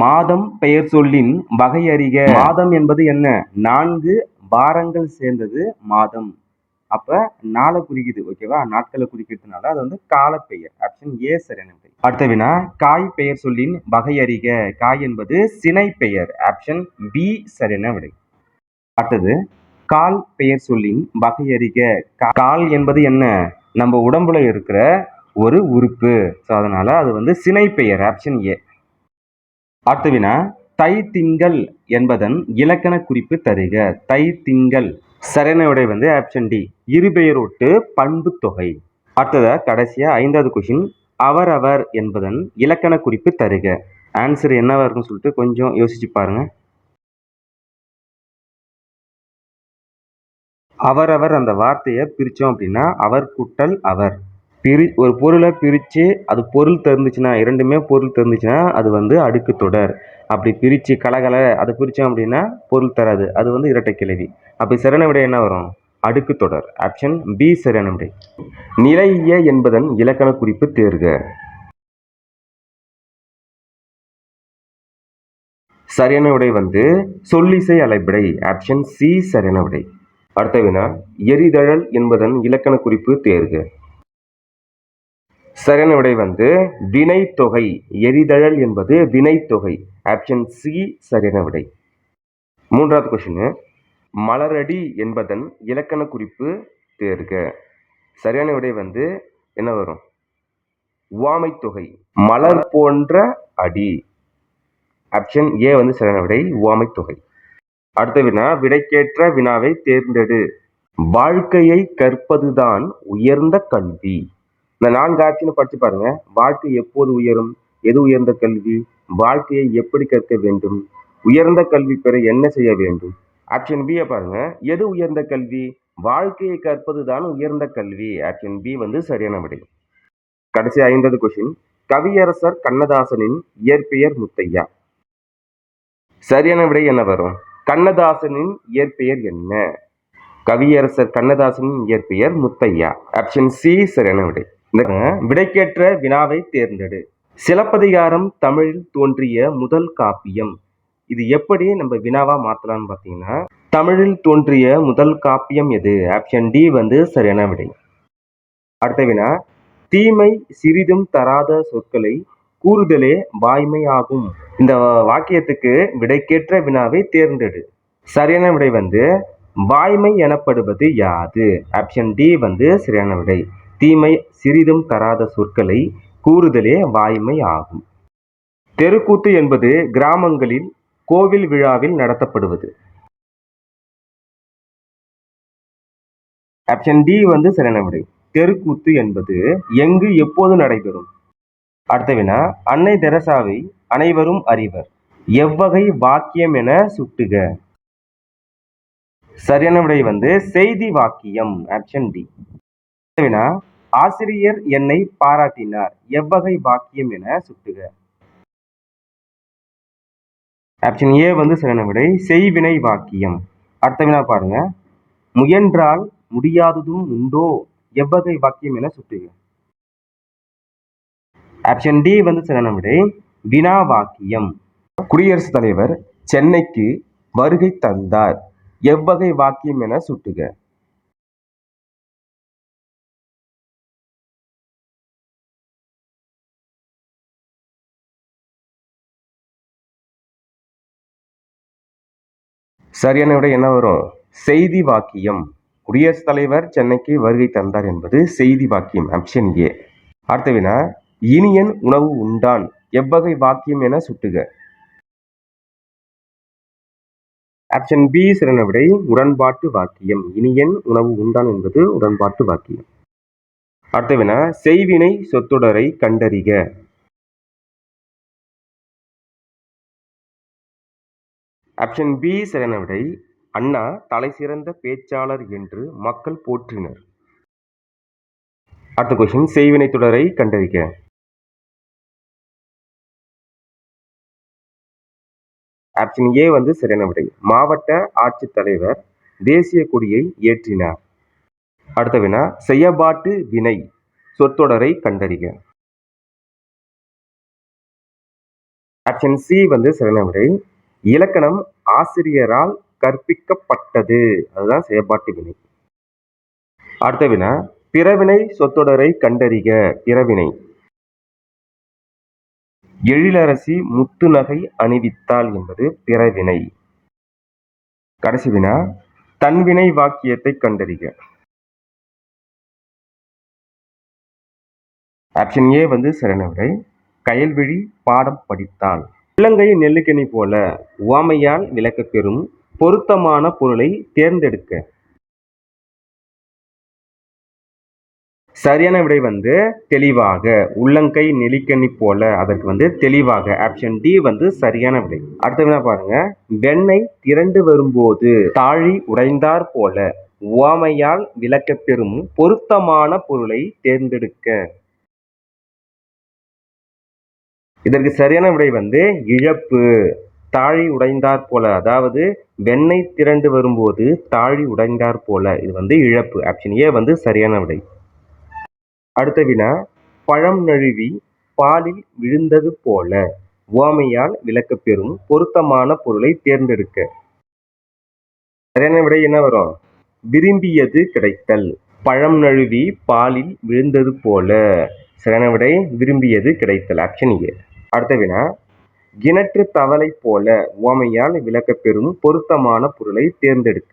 மாதம் பெயர் சொல்லின் வகை அறிக. மாதம் என்பது என்ன? நான்கு வாரங்கள் சேர்ந்தது மாதம். அப்ப நாளை குறிக்குது ஓகேவா நாட்களை குறிக்கிறதுனால அது வந்து காலப்பெயர். ஆப்ஷன் ஏ சரியான விடை அடுத்த வினா காய் பெயர் சொல்லின் வகை அறிக. காய் என்பது சினை பெயர் ஆப்ஷன் பி சரியான விடை அடுத்தது கால் பெயர் சொல்லின் வகை அறிக. கால் என்பது என்ன? நம்ம உடம்புல இருக்கிற ஒரு உறுப்பு. ஸோ அதனால அது வந்து சினை பெயர் ஆப்ஷன் ஏ அடுத்த வினா தை திங்கள் என்பதன் இலக்கண குறிப்பு தருக. தை திங்கள் சரியான விடை வந்து ஆப்ஷன் டி. இருபெயரோட்டு பண்பு தொகை. அடுத்ததாக கடைசியாக ஐந்தாவது கொஷின் அவரவர் என்பதன் இலக்கண குறிப்பு தருக. ஆன்சர் என்னவாக இருக்குன்னு சொல்லிட்டு கொஞ்சம் யோசிச்சு பாருங்க. அவரவர் அந்த வார்த்தையை பிரித்தோம் அப்படின்னா அவர் கூட்டல் அவர். பிரி ஒரு பொருளை பிரித்து அது பொருள் திறந்துச்சுன்னா இரண்டுமே பொருள் தெரிஞ்சுச்சுன்னா அது வந்து அடுக்கு தொடர். அப்படி பிரித்து கலகல அதை பிரித்தோம் அப்படின்னா பொருள் தராது. அது வந்து இரட்டைக்கிளவி அப்படி சரியான விடை என்ன வரும்? அடுக்கு தொடர். ஆப்ஷன் பி சரியான விடை. நிலைய என்பதன் இலக்கண குறிப்பு தேர்க. சரியான விடை வந்து சொல்லிசை அலைபிடை ஆப்ஷன் சி சரியான விடை. அடுத்த வினா எரிதழல் என்பதன் இலக்கண குறிப்பு தேர்க. சரியான விடை வந்து வினைத்தொகை எரிதழல் என்பது வினைத்தொகை ஆப்ஷன் சி சரியான விடை மூன்றாவது கொஷின் மலரடி என்பதன் இலக்கண குறிப்பு தேர்க. சரியான விடை வந்து என்ன வரும்? உவாமைத் தொகை மலர் போன்ற அடி. ஆப்ஷன் ஏ வந்து சரியான விடை உவாமைத் தொகை அடுத்த வினா விடைக்கேற்ற வினாவை தேர்ந்தெடு. வாழ்க்கையை கற்பதுதான் உயர்ந்த கல்வி. இந்த நான்கு ஆட்சின்னு படிச்சு பாருங்க. வாழ்க்கை எப்போது உயரும்? எது உயர்ந்த கல்வி? வாழ்க்கையை எப்படி கற்க வேண்டும்? உயர்ந்த கல்வி பெற என்ன செய்ய வேண்டும்? ஆப்ஷன் பியை பாருங்க. எது உயர்ந்த கல்வி? வாழ்க்கையை கற்பது தான் உயர்ந்த கல்வி. ஆப்ஷன் பி வந்து சரியான விடை. கடைசி ஐந்தாவது கொஷின் கவியரசர் கண்ணதாசனின் இயற்பெயர் முத்தையா. சரியான விடை என்ன வரும்? கண்ணதாசனின் இயற்பெயர் என்ன? கவியரசர் கண்ணதாசனின் இயற்பெயர் முத்தையா. ஆப்ஷன் சி சரியான விடை. விடைக்கேற்ற வினாவை தேர்ந்தெடு. சிலப்பதிகாரம் தமிழில் தோன்றிய முதல் காப்பியம். இது எப்படி நம்ம வினாவா மாத்தலாம்னு பார்த்தீங்கன்னா தமிழில் தோன்றிய முதல் காப்பியம் எது? ஆப்ஷன் டி வந்து சரியான விடை. அடுத்த வினா தீமை சிறிதும் தராத சொற்களை கூறுதலே வாய்மை ஆகும். இந்த வாக்கியத்துக்கு விடைக்கேற்ற வினாவை தேர்ந்தெடு. சரியான விடை வந்து வாய்மை எனப்படுவது யாது? ஆப்ஷன் டி வந்து சரியான விடை. தீமை சிறிதும் தராத சொற்களை கூறுதலே வாய்மை ஆகும். தெருக்கூத்து என்பது கிராமங்களில் கோவில் விழாவில் நடத்தப்படுவது. ஆப்ஷன் டி வந்து சரியான விடை. தெருக்கூத்து என்பது எங்கு எப்போது நடைபெறும்? அடுத்த வினா அன்னை தெரசாவை அனைவரும் அறிவர். எவ்வகை வாக்கியம் என சுட்டுக. சரியான விடை வந்து செய்தி வாக்கியம். ஆப்ஷன் டி வினா ஆசிரியர் என்னை பாராட்டினார். எவ்வகை வாக்கியம் என சுட்டுக. ஆப்ஷன் ஏ வந்து சரியான விடை செய்வினை வாக்கியம் அடுத்த வினா பாருங்க. முயன்றால் முடியாததும் உண்டோ? எவ்வகை வாக்கியம் என சுட்டுக. ஆப்ஷன் டி வந்து சரியான விடை வினா வாக்கியம் குடியரசுத் தலைவர் சென்னைக்கு வருகை தந்தார். எவ்வகை வாக்கியம் என சுட்டுக. சரியான விட என்ன வரும்? செய்தி வாக்கியம். குடியரசுத் தலைவர் சென்னைக்கு வருகை தந்தார் என்பது செய்தி வாக்கியம் ஆப்ஷன் ஏ அடுத்த வினா இனியன் உணவு உண்டான் எவ்வகை வாக்கியம் என சுட்டுக. ஆப்ஷன் பி சிறந்த விடை உடன்பாட்டு வாக்கியம். இனியன் உணவு உண்டான் என்பது உடன்பாட்டு வாக்கியம். அடுத்த வினா செய்வினை சொத்தொடரை கண்டறிக. ஆப்ஷன் பி சரியான விடை அண்ணா தலைசிறந்த பேச்சாளர் என்று மக்கள் போற்றினர். அடுத்த கொஸ்டின் செய்வினை தொடரை கண்டறிக்க ஆப்ஷன் ஏ வந்து சரியான விடை மாவட்ட ஆட்சித்தலைவர் தேசிய கொடியை ஏற்றினார். அடுத்த வினா செய்யபாட்டு வினை சொற்றொடரை கண்டறிக. ஆப்ஷன் சி வந்து சரியான விடை இலக்கணம் ஆசிரியரால் கற்பிக்கப்பட்டது. அதுதான் செயற்பாட்டு வினை. அடுத்த வினா பிறவினை சொத்தொடரை கண்டறிக. பிறவினை. எழிலரசி முத்துநகை அணிவித்தாள் என்பது பிறவினை. கடைசி வினா தன்வினை வாக்கியத்தை கண்டறிக. ஆப்ஷன் ஏ வந்து சரியான கயல்விழி பாடம் படித்தாள். உள்ளங்கை நெல்லுக்கணி போல உவமையால் விளக்கப்பெறும் பொருத்தமான பொருளை தேர்ந்தெடுக்க. சரியான விடை வந்து தெளிவாக. உள்ளங்கை நெல்லிக்கணி போல அதற்கு வந்து தெளிவாக. ஆப்ஷன் டி வந்து சரியான விடை. அடுத்த வினா பாருங்க. வெண்ணெய் திரண்டு வரும்போது தாழி உடைந்தார் போல உவமையால் விளக்கப் பெறும் பொருத்தமான பொருளை தேர்ந்தெடுக்க. இதற்கு சரியான விடை வந்து இழப்பு. தாழி உடைந்தார் போல. அதாவது வெண்ணெய் திரண்டு வரும்போது தாழி உடைந்தார் போல. இது வந்து இழப்பு. ஆப்ஷன் ஏ வந்து சரியான விடை. அடுத்த வினா பழம் நழுவி பாலில் விழுந்தது போல. ஓமையால் விளக்கப்பெறும் பொருத்தமான பொருளை தேர்ந்தெடுக்க. சரியான விடை என்ன வரும்? விரும்பியது கிடைத்தல். பழம் நழுவி பாலில் விழுந்தது போல. சரியான விடை விரும்பியது கிடைத்தல். ஆப்ஷன் ஏ அடுத்த வினா கிணற்று தவளை போல உவமையால் விளக்கப்பெறும் பொருத்தமான பொருளை தேர்ந்தெடுக்க.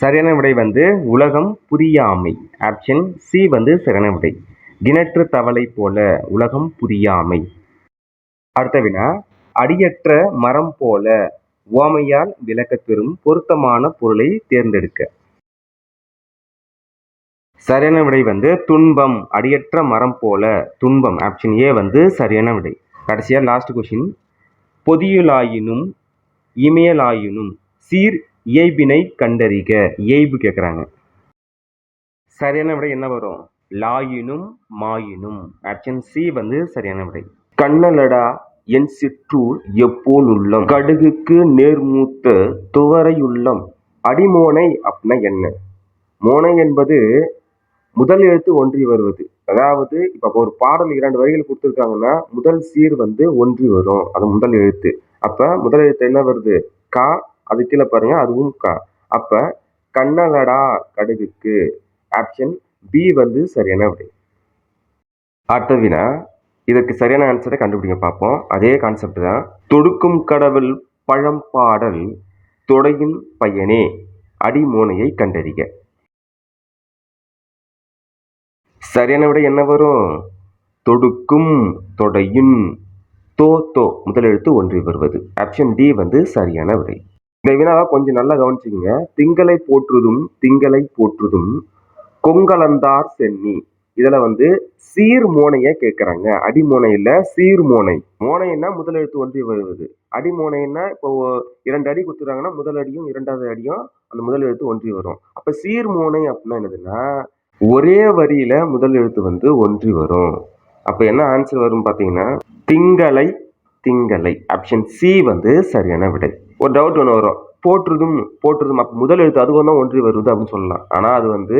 சரியான விடை வந்து உலகம் புரியாமை. ஆப்ஷன் சி வந்து சரியான விடை. கிணற்று தவளை போல உலகம் புரியாமை. அடுத்த வினா அடியற்ற மரம் போல உவமையால் விளக்கப்பெறும் பொருத்தமான பொருளை தேர்ந்தெடுக்க. சரியான விடை வந்து துன்பம் அடியற்ற மரம் போல துன்பம். ஆப்ஷன் ஏ வந்து சரியான விடை. கடைசியாக லாஸ்ட் கொஷின் பொதியலாயினும் இமயலாயினும் சீர் இயைபினை கண்டறிக. இயைபு கேட்குறாங்க சரியான விடை என்ன வரும்? லாயினும் மாயினும். ஆப்ஷன் சி வந்து சரியான விடை. கண்ணலடா என் சிற்றூர் எப்போல் உள்ளம் கடுகுக்கு நேர்மூத்த துவரையுள்ளம். அடிமோனை அப்படின்னா என்ன? மோனை என்பது முதல் எழுத்து ஒன்றி வருவது. அதாவது இப்போ ஒரு பாடல் இரண்டு வரிகள் கொடுத்துருக்காங்கன்னா முதல் சீர் வந்து ஒன்றி வரும். அது முதல் எழுத்து. அப்போ முதல் எழுத்து என்ன வருது? கா அது கீழே பாருங்க அதுவும் கா. அப்போ கண்ணலடா கடுகுக்கு ஆப்ஷன் பி வந்து சரியான விடை. அடுத்த வினா இதற்கு சரியான ஆன்சரை கண்டுபிடிங்க பார்ப்போம். அதே கான்செப்ட் தான். தொடுக்கும் கடவுள் பழம் பாடல் தொடையின் பையனே அடிமோனையை கண்டறிக. சரியான விட என்ன வரும்? தொடுக்கும் தொடையின் தோ தோ. முதலெழுத்து ஒன்றி வருவது. ஆப்ஷன் டி வந்து சரியான விடை. இந்த வினாவை கொஞ்சம் நல்லா கவனிச்சுங்க திங்களை போற்றுதும் திங்களை போற்றுதும் கொங்கலந்தார் சென்னி. இதில் வந்து சீர் மோனையை கேட்குறாங்க. அடிமோனையில் சீர் மோனை. மோனைன்னா முதலெழுத்து ஒன்றி வருவது. அடிமோனைன்னா இப்போ இரண்டு அடி கொடுத்துறாங்கன்னா முதல் அடியும் இரண்டாவது அடியும் அந்த முதலெழுத்து ஒன்றி வரும். அப்போ சீர் மோனை அப்படின்னா என்னதுன்னா ஒரே வரியில முதல் எழுத்து வந்து ஒன்றி வரும். அப்போ என்ன ஆன்சர் வரும் பார்த்தீங்கன்னா திங்களை திங்களை ஆப்ஷன் சி வந்து சரியான விடை. ஒரு டவுட் ஒன்று வரும். போற்றுதும் போற்றுதும். அப்போ முதல் எழுத்து அதுவும் தான் ஒன்றி வருது அப்படின்னு சொல்லலாம். ஆனால் அது வந்து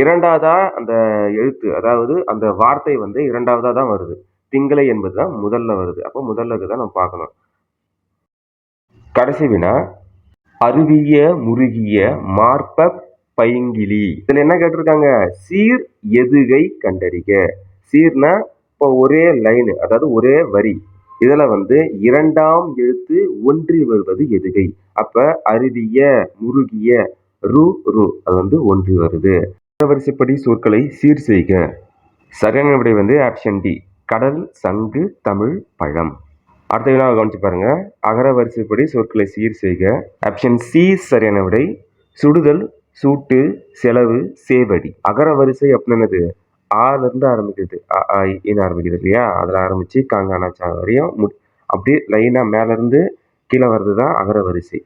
இரண்டாவதா அந்த எழுத்து அதாவது அந்த வார்த்தை வந்து இரண்டாவதாக தான் வருது. திங்களை என்பது தான் முதல்ல வருது. அப்போ முதல்ல தான் நம்ம பார்க்கணும். கடைசி வினா அருவிய முருகிய மார்ப பைங்கிலி. இதில் என்ன கேட்டிருக்காங்க? சீர் எதுகை கண்டறிக. சீர்னா இப்போ ஒரே லைனு அதாவது ஒரே வரி. இதில் வந்து இரண்டாம் எழுத்து ஒன்றி வருவது எதுகை. அப்போ அருவிய முருகிய ரு ரு அது வந்து ஒன்றி வருது. வரிசைப்படி சொற்களை சீர் செய்க. சரியான விடை வந்து ஆப்ஷன் டி கடல் சங்கு தமிழ் பழம். அடுத்த வினாவை கவனிச்சு பாருங்க. அகர வரிசைப்படி சொற்களை சீர் செய்க. ஆப்ஷன் சி சரியான விடை சுடுதல் சூட்டு செலவு சேவடி. அகர வரிசை அப்படின்னது ஆலேருந்து ஆரம்பிக்குது. அ ஆ ஆரம்பிக்குது இல்லையா? அதில் ஆரம்பித்து காங்கானாச்சா வரையும் மு அப்படியே லைனாக மேலேருந்து கீழே வர்றது தான் அகர வரிசை.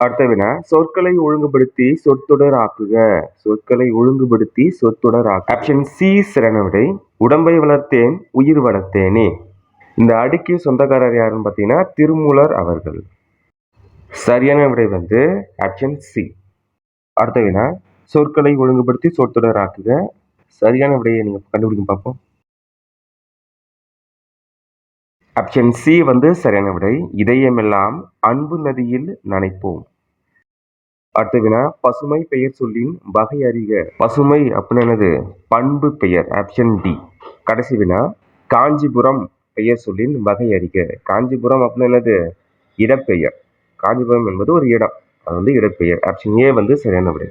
அடுத்த வினா சொற்களை ஒழுங்குபடுத்தி சொற்றொடர் ஆக்குக. சொற்களை ஒழுங்குபடுத்தி சொற்றொடர் ஆக்கு. ஆப்ஷன் சி சிறன விடை உடம்பை வளர்த்தேன் உயிர் வளர்த்தேனே. இந்த அடுக்கு சொந்தக்காரர் யாருன்னு பார்த்தீங்கன்னா திருமூலர் அவர்கள். சரியான விடை வந்து ஆப்ஷன் சி அடுத்த வினா சொற்களை ஒழுங்குபடுத்தி சொற்றொடர் ஆக்குக சரியான விடையை நீங்கள் கண்டுபிடிக்க பார்ப்போம் ஆப்ஷன் சி வந்து சரியான விடை. இதயமெல்லாம் அன்பு நதியில் நனைப்போம். அடுத்த வினா பசுமை பெயர் சொல்லின் வகை அறிக. பசுமை அப்படின்னு என்னது பண்பு பெயர் ஆப்ஷன் டி கடைசி வினா காஞ்சிபுரம் பெயர் சொல்லின் வகை அறிக. காஞ்சிபுரம் அப்படின்னு என்னது இடப்பெயர். காஞ்சிபுரம் என்பது ஒரு இடம். அது வந்து இடப்பெயர். ஆப்ஷன் ஏ வந்து சரியான விடை.